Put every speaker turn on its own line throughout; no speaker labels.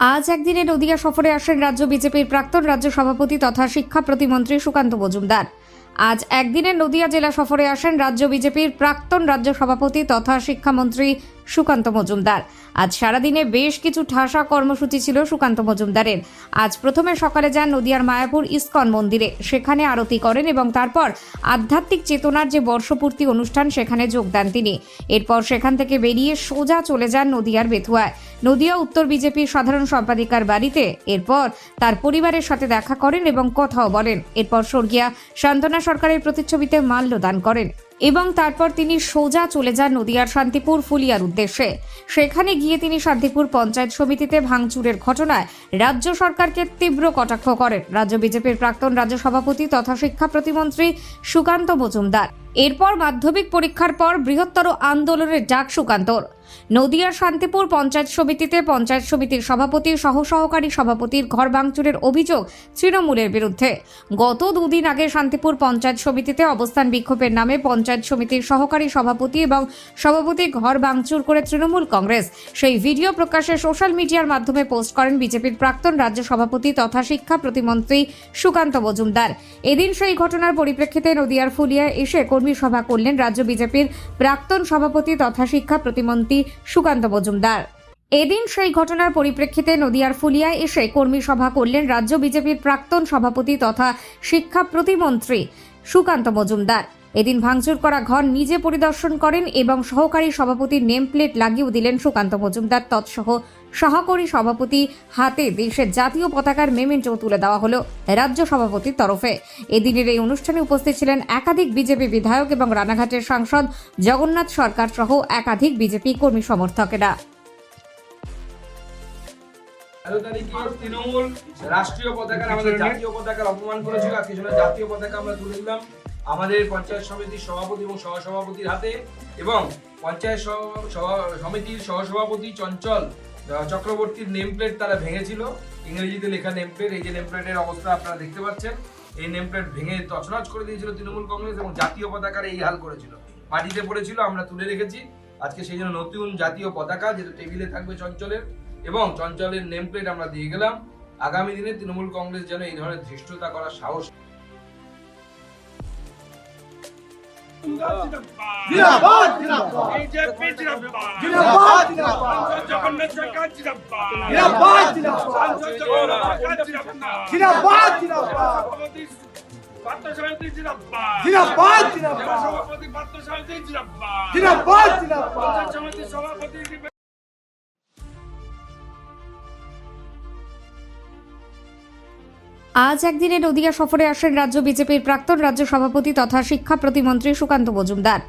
আজ একদিনে নদিয়া সফরে আসেন রাজ্য বিজেপির প্রাক্তন রাজ্য সভাপতি তথা শিক্ষা প্রতিমন্ত্রী সুকান্ত মজুমদার। আজ একদিনের নদিয়া জেলা সফরে আসেন রাজ্য বিজেপির প্রাক্তন রাজ্য সভাপতি তথা শিক্ষামন্ত্রী সুকান্ত মজুমদার। আজ সারাদিনে বেশ কিছু ঠাসা কর্মসূচি ছিল সুকান্ত মজুমদারের। আজ প্রথমে সকালে যান নদিয়ার মায়াপুর ইস্কন মন্দিরে। সেখানে আরতি করেন এবং তারপর আধ্যাত্মিক চেতনার যে বর্ষপূর্তি অনুষ্ঠান, সেখানে যোগ দেন তিনি। এরপর সেখান থেকে বেরিয়ে সোজা চলে যান নদিয়ার বেথুয়ায় নদিয়া উত্তর বিজেপির সাধারণ সম্পাদিকার বাড়িতে। এরপর তার পরিবারের সাথে দেখা করেন এবং কথাও বলেন। এরপর স্বর্গীয়া সান্ত্বনা সরকারের প্রতিচ্ছবিতে মাল্যদান করেন। এবং তারপর তিনি সোজা চলে যান নদিয়ার শান্তিপুর ফুলিয়ার উদ্দেশ্যে। সেখানে গিয়ে তিনি শান্তিপুর পঞ্চায়েত সমিতিতে ভাঙচুরের ঘটনায় রাজ্য সরকারকে তীব্র কটাক্ষ করেন। রাজ্য বিজেপির প্রাক্তন রাজ্য সভাপতি তথা শিক্ষা প্রতিমন্ত্রী সুকান্ত মজুমদার। এরপর মাধ্যমিক পরীক্ষার পর বৃহত্তর আন্দোলনের ডাক সুকান্তর। নদিয়ার শান্তিপুর পঞ্চায়েত সমিতিতে পঞ্চায়েত সমিতির সভাপতি সহ সহকারী সভাপতির ঘর ভাঙচুরের অভিযোগ তৃণমূলের বিরুদ্ধে। গত দুদিন আগে শান্তিপুর পঞ্চায়েত সমিতিতে অবস্থান বিক্ষোভের নামে পঞ্চায়েত সমিতির সহকারী সভাপতি এবং সভাপতি ঘর ভাঙচুর করে তৃণমূল কংগ্রেস সেই ভিডিও প্রকাশে সোশ্যাল মিডিয়ার মাধ্যমে পোস্ট করেন বিজেপির প্রাক্তন রাজ্য সভাপতি তথা শিক্ষা প্রতিমন্ত্রী সুকান্ত মজুমদার। এদিন সেই ঘটনার পরিপ্রেক্ষিতে নদিয়ার ফুলিয়ায় এসে কর্মী সভা করলেন রাজ্য বিজেপির প্রাক্তন সভাপতি তথা শিক্ষা প্রতিমন্ত্রী সুকান্ত মজুমদার। এদিন সেই ঘটনার পরিপ্রেক্ষিতে নদিয়ার ফুলিয়ায় এসে কর্মী সভা করলেন রাজ্য বিজেপির প্রাক্তন সভাপতি তথা শিক্ষা প্রতিমন্ত্রী সুকান্ত মজুমদার। এদিন ভাঙচুর করা ঘর নিজে পরিদর্শন করেন এবং সহকারী সভাপতির নেম প্লেট লাগিয়েও দিলেন সুকান্ত মজুমদার। তৎসহ সহকারী সভাপতি হাতে দেশের জাতীয় পতাকার মেমেন্টো তুলে দেওয়া হলো রাজ্য সভাপতির তরফে। এদিনের এই অনুষ্ঠানে উপস্থিত ছিলেন একাধিক বিজেপি বিধায়ক এবং রানাঘাটের সাংসদ জগন্নাথ সরকার সহ একাধিক বিজেপি কর্মী সমর্থকেরা।
তৃণমূল রাষ্ট্রীয় পতাকার আমাদের জাতীয় পতাকার অপমান করেছিল সেটা জাতীয় পতাকা আমরা তুলে দিলাম। আমাদের পঞ্চায়েত সমিতির সভাপতি এবং সহসভাপতির হাতে এবং পঞ্চায়েত সমিতির সহসভাপতি চঞ্চল চক্রবর্তীর নেম প্লেট তারা ভেঙেছিল। ইংরেজিতে লেখা নেম প্লেট এই যে নেম প্লেটের অবস্থা আপনারা দেখতে পাচ্ছেন, এই নেম প্লেট ভেঙে তছনছ করে দিয়েছিল তৃণমূল কংগ্রেস এবং জাতীয় পতাকার এই হাল করেছিল। মাটিতে পড়েছিল, আমরা তুলে রেখেছি। আজকে সেই জন্য নতুন জাতীয় পতাকা যেটা টেবিলে থাকবে চঞ্চলের এবং চঞ্চলের নেম প্লেট আমরা দিয়ে গেলাম। আগামী দিনে তৃণমূল কংগ্রেস যেন এই ধরনের ধৃষ্টতা করার সাহস
জগন্নাথ সরকার সরকার জিন্দাবাদ।
জিন্দাবাদ জিন্দাবাদ।
সভাপতি সমিতি জিন্দাবাদ।
জিন্দাবাদ জিন্দাবাদ।
সভাপতি
আজ একদিনে নদিয়া সফরে আসেন রাজ্য বিজেপির প্রাক্তন রাজ্য সভাপতি তথা শিক্ষা প্রতিমন্ত্রী সুকান্ত মজুমদার।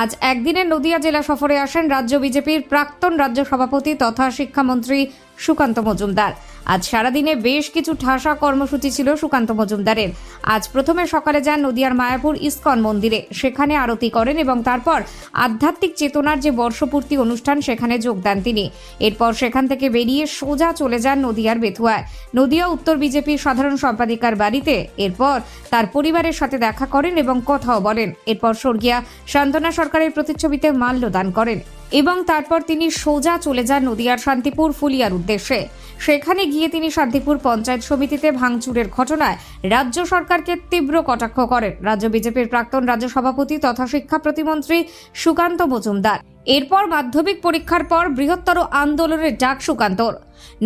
আজ একদিনে নদিয়া জেলা সফরে আসেন রাজ্য বিজেপির প্রাক্তন রাজ্য সভাপতি তথা শিক্ষামন্ত্রী সুকান্ত মজুমদার। আজ সারাদিনে বেশ কিছু ঠাসা কর্মসূচি ছিল সুকান্ত মজুমদারের। আজ প্রথমে সকালে যান নদিয়ার মায়াপুর ইস্কন মন্দিরে। সেখানে আরতি করেন এবং তারপর আধ্যাত্মিক চেতনার যে বর্ষপূর্তি অনুষ্ঠান, সেখানে যোগ দেন তিনি। এরপর সেখান থেকে বেরিয়ে সোজা চলে যান নদিয়ার বেথুয়ায়। নদিয়া উত্তর বিজেপির সাধারণ সম্পাদিকার বাড়িতে। এরপর তার পরিবারের সাথে দেখা করেন এবং কথাও বলেন। এরপর স্বর্গীয়া শান্তনা সরকারের প্রতিচ্ছবিতে মাল্যদান করেন। এবং তারপর তিনি সোজা চলে যান নদিয়ার শান্তিপুর ফুলিয়ার উদ্দেশ্যে। সেখানে গিয়ে তিনি শান্তিপুর পঞ্চায়েত সমিতিতে ভাঙচুরের ঘটনায় রাজ্য সরকারকে তীব্র কটাক্ষ করেন। রাজ্য বিজেপির প্রাক্তন রাজ্য সভাপতি তথা শিক্ষা প্রতিমন্ত্রী সুকান্ত মজুমদার। এরপর মাধ্যমিক পরীক্ষার পর বৃহত্তর আন্দোলনের ডাক সুকান্তর।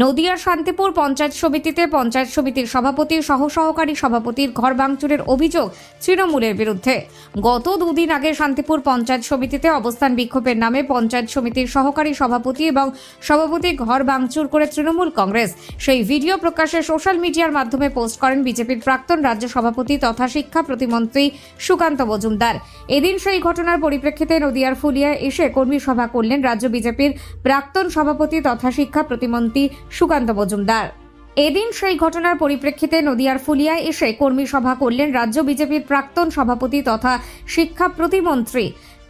নদিয়ার শান্তিপুর পঞ্চায়েত সমিতিতে পঞ্চায়েত সমিতির সভাপতি সহ সহকারী সভাপতির ঘর ভাঙচুরের অভিযোগ তৃণমূলের বিরুদ্ধে। গত দুদিন আগে শান্তিপুর পঞ্চায়েত সমিতিতে অবস্থান বিক্ষোভের নামে পঞ্চায়েত সমিতির সহকারী সভাপতি এবং সভাপতি ঘর ভাঙচুর করে তৃণমূল কংগ্রেস সেই ভিডিও প্রকাশে সোশ্যাল মিডিয়ার মাধ্যমে পোস্ট করেন বিজেপির প্রাক্তন রাজ্য সভাপতি তথা শিক্ষা প্রতিমন্ত্রী সুকান্ত মজুমদার। এদিন সেই ঘটনার পরিপ্রেক্ষিতে নদিয়ার ফুলিয়ায় এসে কর্মী সভা করলেন রাজ্য বিজেপির প্রাক্তন সভাপতি তথা শিক্ষা প্রতিমন্ত্রী সুকান্ত মজুমদার। এদিন সেই ঘটনার পরিপ্রেক্ষিতে নদিয়ার ফুলিয়ায় এসে কর্মী সভা করলেন রাজ্য বিজেপির প্রাক্তন সভাপতি তথা শিক্ষা প্রতিমন্ত্রী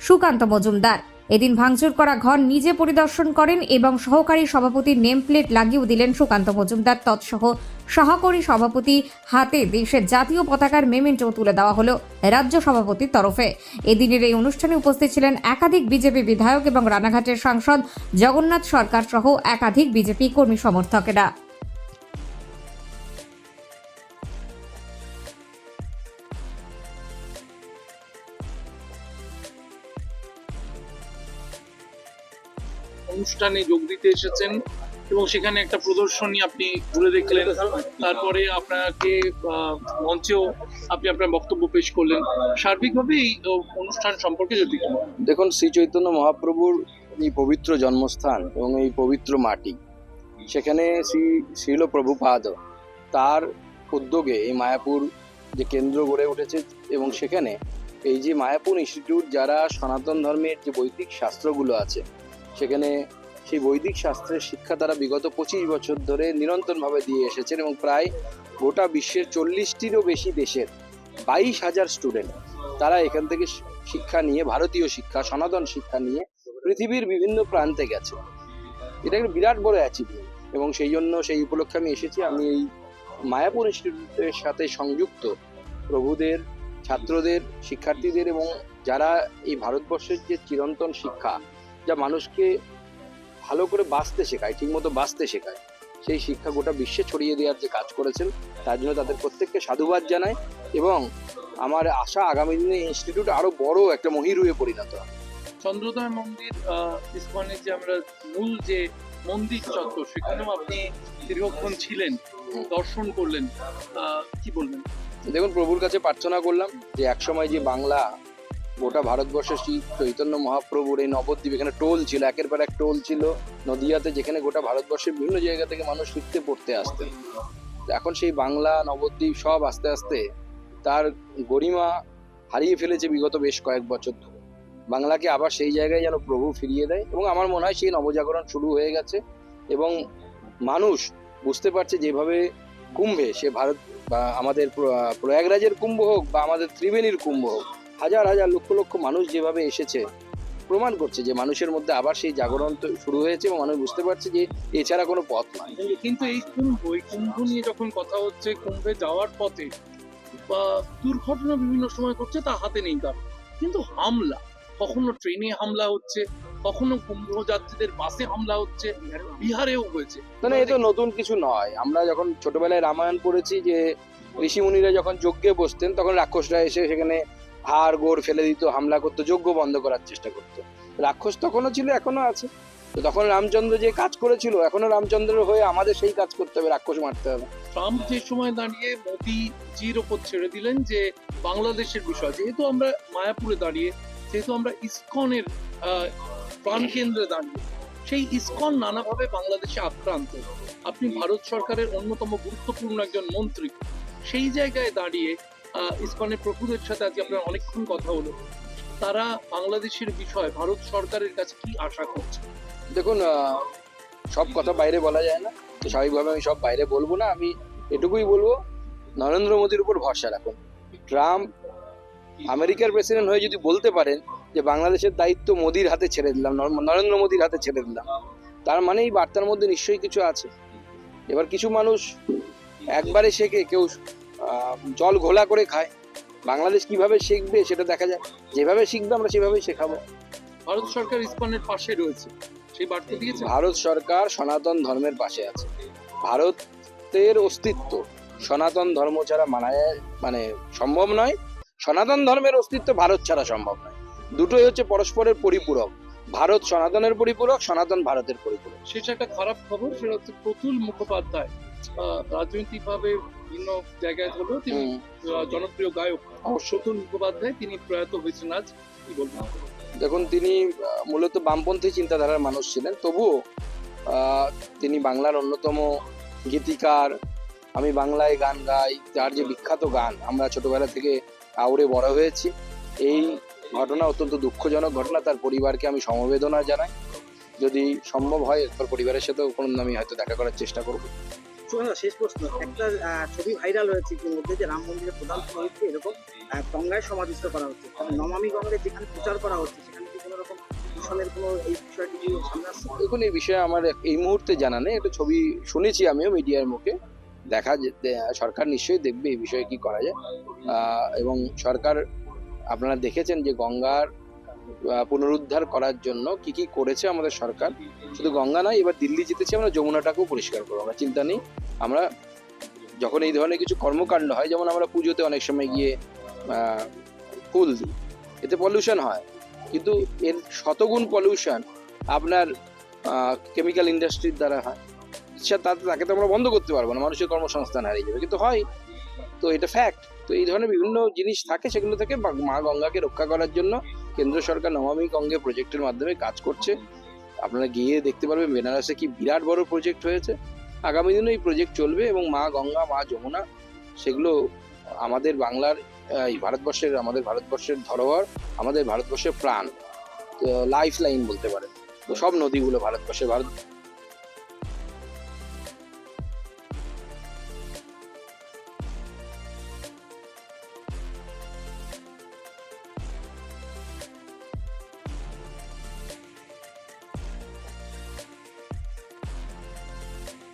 সুকান্ত মজুমদার। এদিন ভাঙচুর করা ঘর নিজে পরিদর্শন করেন এবং সহকারী সভাপতির নেম প্লেট লাগিয়েও দিলেন সুকান্ত মজুমদার। তৎসহ সহকারী সভাপতি হাতে দেশের জাতীয় পতাকার মেমেন্টো তুলে দেওয়া হলো রাজ্য সভাপতির তরফে। এদিনের এই অনুষ্ঠানে উপস্থিত ছিলেন একাধিক বিজেপি বিধায়ক এবং রানাঘাটের সাংসদ জগন্নাথ সরকার সহ একাধিক বিজেপি কর্মী সমর্থকেরা।
অনুষ্ঠানে যোগ দিতে এসেছেন এবং সেখানে একটা প্রদর্শনী আপনি ঘুরে দেখলেন। তারপরে আপনাকে মঞ্চেও আপনি আপনার বক্তব্য পেশ করলেন। সার্বিকভাবে এই অনুষ্ঠান সম্পর্কে যদি
দেখুন, শ্রী চৈতন্য মহাপ্রভুর এই পবিত্র জন্মস্থান এবং এই পবিত্র মাটি, সেখানে শ্রী শ্রীল প্রভুপাদ তার উদ্যোগে এই মায়াপুর যে কেন্দ্র গড়ে উঠেছে এবং সেখানে এই যে মায়াপুর ইনস্টিটিউট, যারা সনাতন ধর্মের যে বৈদিক শাস্ত্রগুলো আছে, সেখানে সেই বৈদিক শাস্ত্রের শিক্ষা তারা বিগত পঁচিশ বছর ধরে নিরন্তরভাবে দিয়ে এসেছেন এবং প্রায় গোটা বিশ্বের চল্লিশটিরও বেশি দেশের বাইশ হাজার স্টুডেন্ট তারা এখান থেকে শিক্ষা নিয়ে, ভারতীয় শিক্ষা, সনাতন শিক্ষা নিয়ে পৃথিবীর বিভিন্ন প্রান্তে গেছে। এটা একটা বিরাট বড় অ্যাচিভমেন্ট এবং সেই জন্য সেই উপলক্ষে আমি এসেছি। আমি এই মায়াপুর ইনস্টিটিউটের সাথে সংযুক্ত। প্রভুদের, ছাত্রদের, শিক্ষার্থীদের এবং যারা এই ভারতবর্ষের যে চিরন্তন শিক্ষা, যা মানুষকে ভালো করে বাঁচতে শেখায় ঠিকমতো বাঁচতে শেখায়। সেই শিক্ষা গোটা বিশ্বে ছড়িয়ে দেওয়ার যে কাজ করেছেন তার জন্য তাদের প্রত্যেককে সাধুবাদ জানাই এবং আমার আশা আগামী দিনে ইনস্টিটিউট আরও বড় একটা মহিরুহে পরিণত হবে।
চন্দ্রোদয় মন্দির ইসকনের যে আমরা মূল যে মন্দির চত্বর সেখানেও আপনি দীর্ঘক্ষণ ছিলেন দর্শন করলেন কি বলবেন?
দেখুন প্রভুর কাছে প্রার্থনা করলাম যে একসময় যে বাংলা গোটা ভারতবর্ষের শ্রী চৈতন্য মহাপ্রভুর এই নবদ্বীপ, এখানে টোল ছিল, একের পর এক টোল ছিল নদিয়াতে, যেখানে গোটা ভারতবর্ষের বিভিন্ন জায়গা থেকে মানুষ ফিরতে, পড়তে আসতেন এখন সেই বাংলা, নবদ্বীপ সব আস্তে আস্তে তার গরিমা হারিয়ে ফেলেছে বিগত বেশ কয়েক বছর ধরে। বাংলাকে আবার সেই জায়গায় যেন প্রভু ফিরিয়ে দেয় এবং আমার মনে হয় সেই নবজাগরণ শুরু হয়ে গেছে এবং মানুষ বুঝতে পারছে যেভাবে কুম্ভে সে ভারত বা আমাদের প্র- প্রয়াগরাজের কুম্ভ হোক বা আমাদের ত্রিবেণীর কুম্ভ হোক হাজার হাজার লক্ষ লক্ষ মানুষ যেভাবে এসেছে প্রমাণ করছে যে মানুষের মধ্যে আবার সেই জাগরণ তো শুরু হয়েছে এবং মানুষ বুঝতে পারছে যে এছাড়া কোনো পথ নয়
কিন্তু এই কুম্ভ এই কুম্ভ নিয়ে যখন কথা হচ্ছে কুম্ভে যাওয়ার পথে বা দুর্ঘটনা বিভিন্ন সময় ঘটছে তা হাতে নেই কারণ কিন্তু হামলা কখনো ট্রেনে হামলা হচ্ছে কখনো কুম্ভ যাত্রীদের বাসে হামলা হচ্ছে বিহারেও হয়েছে।
মানে এ তো নতুন কিছু নয়। আমরা যখন ছোটবেলায় রামায়ণ পড়েছি যে ঋষি মুনিরা যখন যজ্ঞে বসতেন তখন রাক্ষসরা এসে সেখানে হাড় গোড় ফেলে দিত, হামলা করতো, যজ্ঞ বন্ধ করার চেষ্টা করতো। রাক্ষস তখনও ছিল এখনও আছে। তো তখন রামচন্দ্র যে কাজ করেছিল এখনও রামচন্দ্রের হয়ে আমাদের সেই কাজ করতে হবে, রাক্ষস মারতে হবে।
ট্রাম্প যে সময় দাঁড়িয়ে মোদিজির ওপর ছেড়ে দিলেন যে বাংলাদেশের বিষয়, যেহেতু আমরা মায়াপুরে দাঁড়িয়ে, যেহেতু আমরা ইসকনের প্রাণকেন্দ্রে দাঁড়িয়ে, সেই ইসকন নানাভাবে বাংলাদেশে আক্রান্ত। আপনি ভারত সরকারের অন্যতম গুরুত্বপূর্ণ একজন মন্ত্রী, সেই জায়গায় দাঁড়িয়ে ইসকনের প্রভুদের সাথে আজকে আপনার অনেকক্ষণ কথা হলো। তারা বাংলাদেশের বিষয়, ভারত সরকারের কাছে কি আশা করছে?
দেখুন সব কথা বাইরে বলা যায় না। তো স্বাভাবিকভাবে আমি সব বাইরে বলব না, আমি এটুকুই বলব, নরেন্দ্র মোদীর উপর ভরসা রাখুন। ট্রাম্প আমেরিকার প্রেসিডেন্ট হয়ে যদি বলতে পারেন যে বাংলাদেশের দায়িত্ব মোদির হাতে ছেড়ে দিলাম নরেন্দ্র মোদীর হাতে ছেড়ে দিলাম, তার মানে এই বার্তার মধ্যে নিশ্চয়ই কিছু আছে। এবার কিছু মানুষ একবারে শেখে, কেউ জল ঘোলা করে খায়। বাংলাদেশ কীভাবে শিখবে সেটা দেখা যায় যেভাবে শিখবে আমরা সেভাবেই শেখাবো।
ভারত সরকার ইসকনের পাশে রয়েছে। সেই বার্তা দিয়েছে?
ভারত সরকার সনাতন ধর্মের পাশে আছে। ভারতের অস্তিত্ব সনাতন ধর্ম ছাড়া মানা মানে সম্ভব নয়। সনাতন ধর্মের অস্তিত্ব ভারত ছাড়া সম্ভব নয়। দুটোই হচ্ছে পরস্পরের পরিপূরক। ভারত সনাতনের পরিপূরক সনাতন ভারতের পরিপূরক।
সেটা একটা খারাপ খবর সেটা হচ্ছে প্রতুল মুখোপাধ্যায়। রাজনৈতিকভাবে ভিন্ন জায়গায় হলেও তিনি জনপ্রিয় গায়ক প্রতুল মুখোপাধ্যায় তিনি প্রয়াত হয়েছেন আজ। কি বলবেন?
দেখুন তিনি মূলত বামপন্থী চিন্তাধারার মানুষ ছিলেন। তবুও তিনি বাংলার অন্যতম গীতিকার। আমি বাংলায় গান গাই যার যে বিখ্যাত গান আমরা ছোটবেলা থেকে আউড়ে বড় হয়েছি। এই ঘটনা অত্যন্ত দুঃখজনক ঘটনা তার পরিবারকে আমি সমবেদনা জানাই। যদি সম্ভব হয় তার পরিবারের সাথেও কোনো আমি হয়তো দেখা করার চেষ্টা করব।
শেষ প্রশ্ন। একটা ছবি ভাইরাল হয়েছে ইতিমধ্যে যে রাম মন্দিরের প্রধান পুরোহিতকে এরকম গঙ্গায় সমাধিস্থ করা হচ্ছে। নমামি গঙ্গায় যেখানে প্রচার করা হচ্ছে, সেখানে কি কোনো রকম পলিউশনের এই
বিষয়ে আমার এই মুহূর্তে জানা নেই। একটা ছবি শুনেছি আমিও মিডিয়ার মুখে। দেখা সরকার নিশ্চয়ই দেখবে এই বিষয়ে কি করা যায়। এবং সরকার, আপনারা দেখেছেন যে গঙ্গার পুনরুদ্ধার করার জন্য কি কি করেছে আমাদের সরকার? শুধু গঙ্গা নয়, এবার দিল্লি জিতেছি, আমরা যমুনাটাকেও পরিষ্কার করব। আমরা চিন্তা নেই, আমরা যখন এই ধরনের কিছু কর্মকাণ্ড হয়, যেমন আমরা পুজোতে অনেক সময় গিয়ে ফুল দিই, এতে পলিউশন হয়। কিন্তু এর শতগুণ পলিউশন আপনার কেমিক্যাল ইন্ডাস্ট্রির দ্বারা হয়। সে তাতে, তাকে তো আমরা বন্ধ করতে পারব না, মানুষের কর্মসংস্থান হারিয়ে যাবে। কিন্তু হয়, তো এটা ফ্যাক্ট তো এই ধরনের বিভিন্ন জিনিস থাকে, সেগুলো থেকে মা গঙ্গাকে রক্ষা করার জন্য কেন্দ্র সরকার নমামি গঙ্গে প্রজেক্টের মাধ্যমে কাজ করছে। আপনারা গিয়ে দেখতে পারবেন বেনারসে কি বিরাট বড় প্রজেক্ট হয়েছে। আগামী দিনে এই প্রজেক্ট চলবে এবং মা গঙ্গা, মা যমুনা সেগুলো আমাদের বাংলার এই ভারতবর্ষের, আমাদের ভারতবর্ষের ধরোহর, আমাদের ভারতবর্ষের প্রাণ লাইফ লাইন বলতে পারেন। তো সব নদীগুলো ভারতবর্ষের ভারত